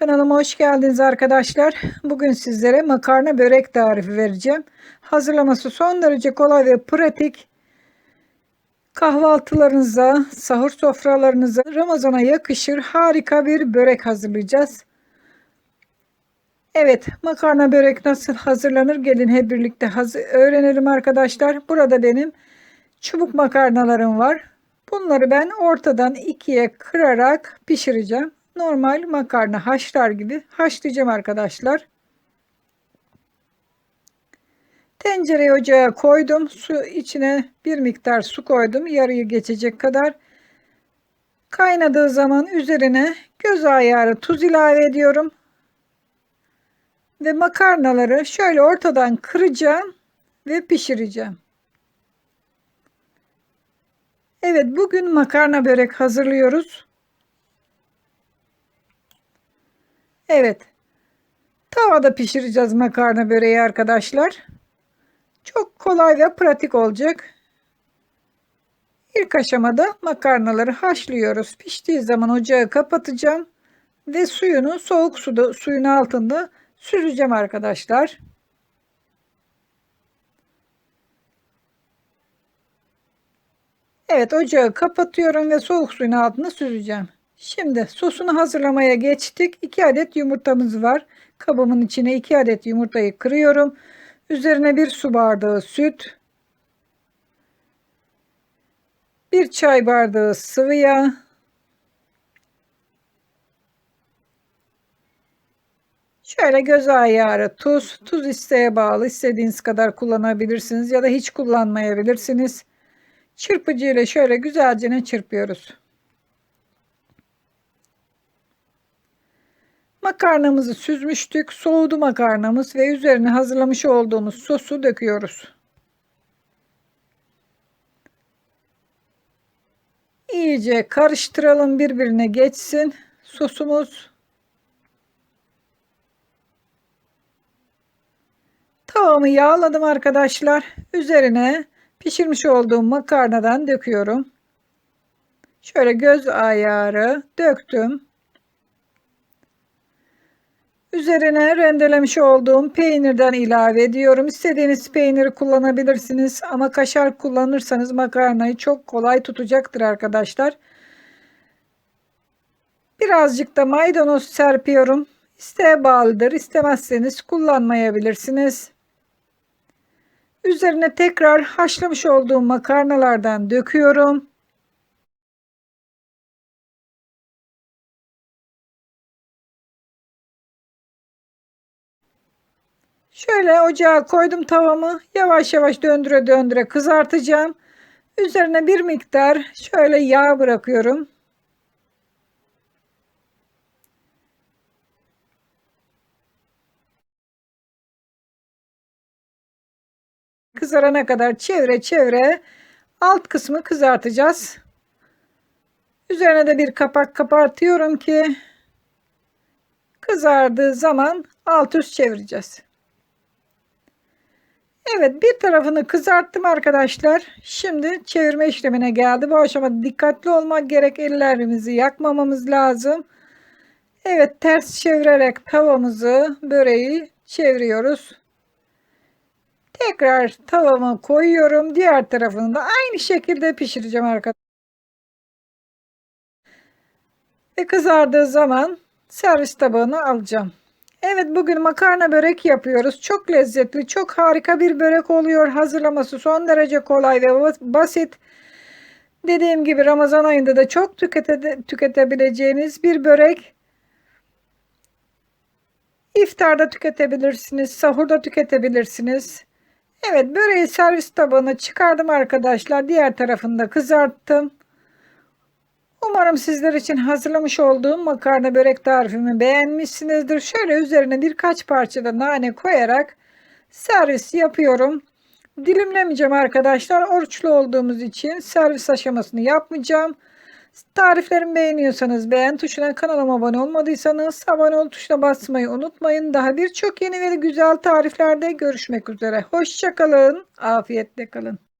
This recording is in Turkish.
Kanalıma hoş geldiniz arkadaşlar. Bugün sizlere makarna börek tarifi vereceğim. Hazırlaması son derece kolay ve pratik. Kahvaltılarınıza, sahur sofralarınıza, Ramazana yakışır harika bir börek hazırlayacağız. Evet, makarna börek nasıl hazırlanır? Gelin hep birlikte öğrenelim arkadaşlar. Burada benim çubuk makarnalarım var. Bunları ben ortadan ikiye kırarak pişireceğim normal makarna haşlar gibi haşlayacağım arkadaşlar. Tencereyi ocağa koydum. Su içine bir miktar su koydum. Yarıyı geçecek kadar. Kaynadığı zaman üzerine göz ayarı tuz ilave ediyorum. Ve makarnaları şöyle ortadan kıracağım ve pişireceğim. Evet bugün makarna börek hazırlıyoruz. Evet. Tavada pişireceğiz makarna böreği arkadaşlar. Çok kolay ve pratik olacak. İlk aşamada makarnaları haşlıyoruz. Piştiği zaman ocağı kapatacağım ve suyunu soğuk suda suyun altında süzeceğim arkadaşlar. Evet ocağı kapatıyorum ve soğuk suyun altında süzeceğim. Şimdi sosunu hazırlamaya geçtik. 2 adet yumurtamız var. Kabımın içine 2 adet yumurtayı kırıyorum. Üzerine 1 su bardağı süt. 1 çay bardağı sıvı yağ. Şöyle göz ayarı tuz. Tuz isteğe bağlı. istediğiniz kadar kullanabilirsiniz ya da hiç kullanmayabilirsiniz. Çırpıcı ile şöyle güzelce çırpıyoruz. Makarnamızı süzmüştük. Soğudu makarnamız ve üzerine hazırlamış olduğumuz sosu döküyoruz. İyice karıştıralım birbirine geçsin sosumuz. Tavamı yağladım arkadaşlar. Üzerine pişirmiş olduğum makarnadan döküyorum. Şöyle göz ayarı döktüm. Üzerine rendelemiş olduğum peynirden ilave ediyorum. İstediğiniz peyniri kullanabilirsiniz ama kaşar kullanırsanız makarnayı çok kolay tutacaktır arkadaşlar. Birazcık da maydanoz serpiyorum. İsteğe bağlıdır. İstemezseniz kullanmayabilirsiniz. Üzerine tekrar haşlamış olduğum makarnalardan döküyorum. Şöyle ocağa koydum tavamı. Yavaş yavaş döndüre döndüre kızartacağım. Üzerine bir miktar şöyle yağ bırakıyorum. Kızarana kadar çevre çevre alt kısmı kızartacağız. Üzerine de bir kapak kapatıyorum ki kızardığı zaman alt üst çevireceğiz. Evet bir tarafını kızarttım arkadaşlar. Şimdi çevirme işlemine geldi. Bu aşamada dikkatli olmak gerek. Ellerimizi yakmamamız lazım. Evet ters çevirerek tavamızı böreği çeviriyoruz. Tekrar tavamı koyuyorum. Diğer tarafını da aynı şekilde pişireceğim arkadaşlar. Ve kızardığı zaman servis tabağına alacağım. Evet bugün makarna börek yapıyoruz. Çok lezzetli, çok harika bir börek oluyor. Hazırlaması son derece kolay ve basit. Dediğim gibi Ramazan ayında da çok tükete, tüketebileceğiniz bir börek. İftarda tüketebilirsiniz, sahurda tüketebilirsiniz. Evet böreği servis tabağına çıkardım arkadaşlar. Diğer tarafını da kızarttım. Umarım sizler için hazırlamış olduğum makarna börek tarifimi beğenmişsinizdir. Şöyle üzerine birkaç parça da nane koyarak servis yapıyorum. Dilimlemeyeceğim arkadaşlar. Oruçlu olduğumuz için servis aşamasını yapmayacağım. Tariflerimi beğeniyorsanız beğen tuşuna kanalıma abone olmadıysanız abone ol tuşuna basmayı unutmayın. Daha birçok yeni ve güzel tariflerde görüşmek üzere. Hoşçakalın. Afiyetle kalın.